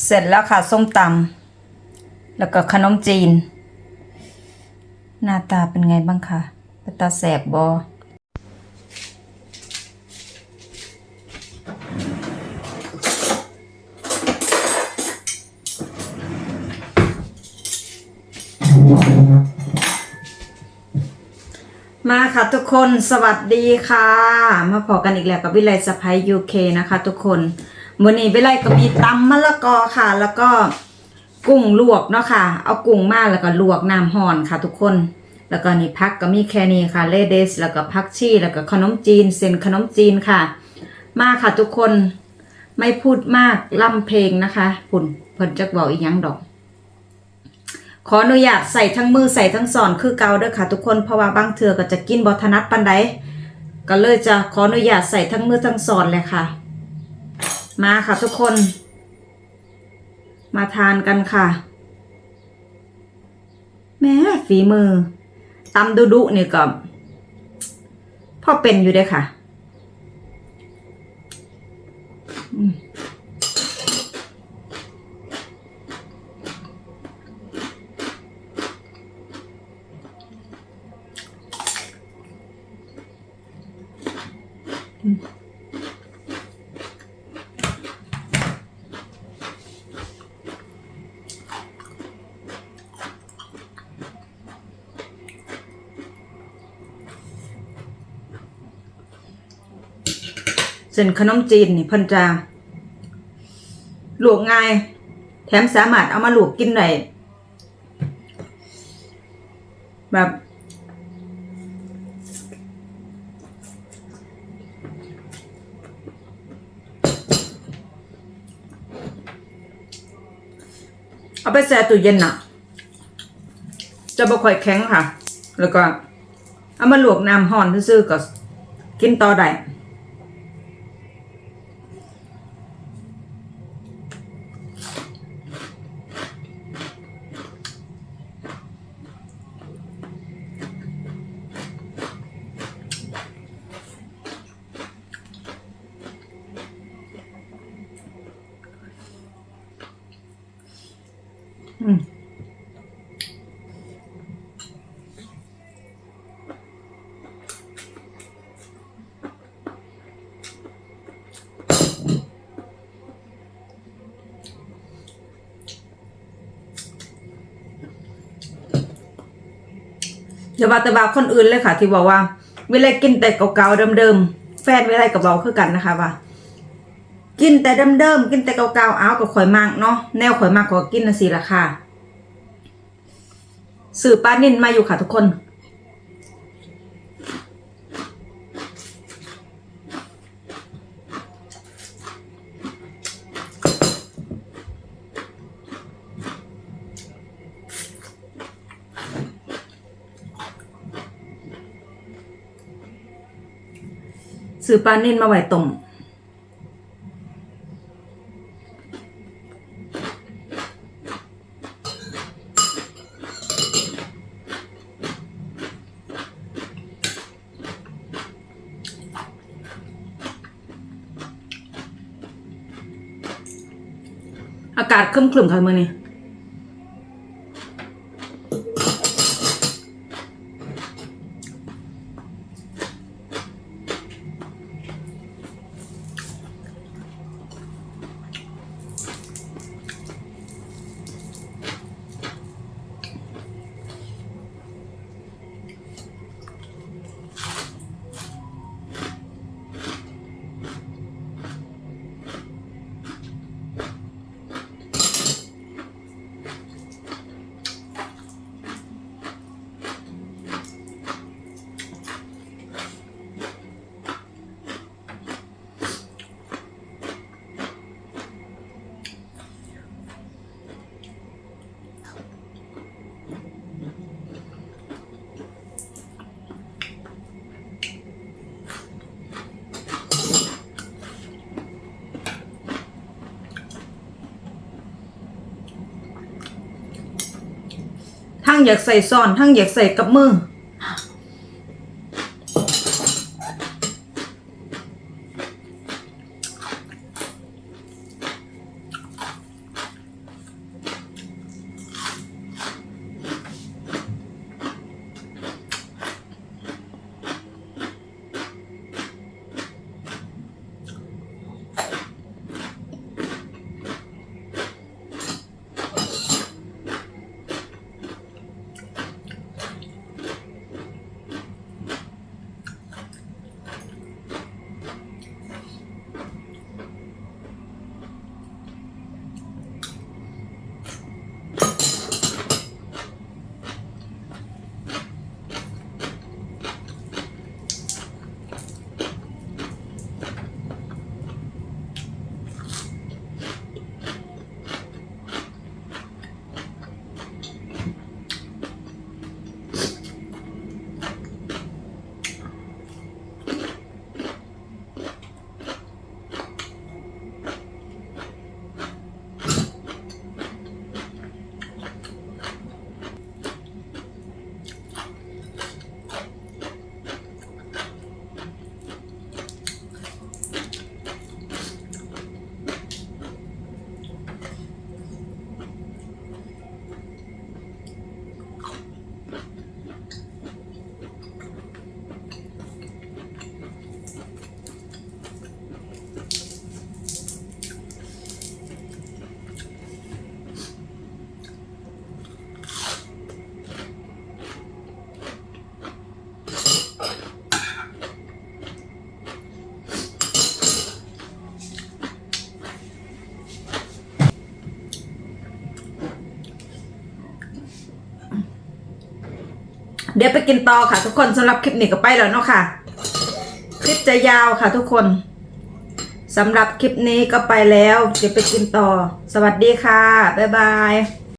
เสร็จแล้วค่ะส้มตำแล้วก็ขนมจีน หน้าตาเป็นไงบ้างคะเป็นตาแสบบอมาค่ะทุกคนสวัสดีค่ะ มาพอกันอีกแล้วกับวิไลสะพายยูเคนะคะทุกคน วันนี้วิไล่ก็มีตำมะละกอค่ะ แล้วก็กุ้งลวกเนาะค่ะ เอากุ้งมาแล้วก็ลวกน้ำห่อนค่ะ ทุกคน แล้วก็นี่พักก็มีแค่นี้ค่ะเลเดส แล้วก็พักชี่แล้วก็ขนมจีน เส้นขนมจีนค่ะ มาค่ะทุกคนไม่พูดมากล่ำเพลงนะคะปุ่นเพิ่นจักบอกอีกยังดอก ขออนุญาตใส่ทั้งมือใส่ทั้งสอนคือเกาเด้อค่ะ ทุกคนเพราะว่าบางเทือก็จะกินบอทนัดปันใดก็เลยจะขออนุญาตใส่ทั้งมือทั้งสอนเลยค่ะ มาค่ะทุกคน มาทานกันค่ะ แม่ฝีมือตำดุดุนี่ก็พ่อเป็นอยู่ด้ค่ะอืม เส้นขนมจีนนี่เพิ่นจะลวกง่าย แถมสามารถเอามาลวกกินได้แบบเอาไปแช่ตู้เย็นน่ะจะบ่ค่อยแข็งค่ะ แล้วก็ เอามาลวกน้ำห้อนซื่อๆก็กินต่อได้ อืมอย่ว่าแต่ว่าคนอื่นเลยค่ะ ที่บอกว่า เวลากินแต่เก่าๆเดิมๆแฟนเวลากับเราคือกันนะคะว่า กินแต่เดิมๆกินแต่เก่าๆเอากับข่อยมากเนาะแนวข่อยมากขอกินนะสิละค่ะสื่อป้านินมาอยู่ค่ะทุกคนสื่อปลานิ่นมาไหวต้ม อากาศครึมๆค่ะมือนี้ อยากใส่ซ่อน ทั้งอยากใส่กับมือ เดี๋ยวไปกินต่อค่ะ ทุกคนสำหรับคลิปนี้ก็ไปแล้วเนาะค่ะ คลิปจะยาวค่ะ ทุกคนสำหรับคลิปนี้ก็ไปแล้ว เดี๋ยวไปกินต่อ สวัสดีค่ะ บ๊ายบาย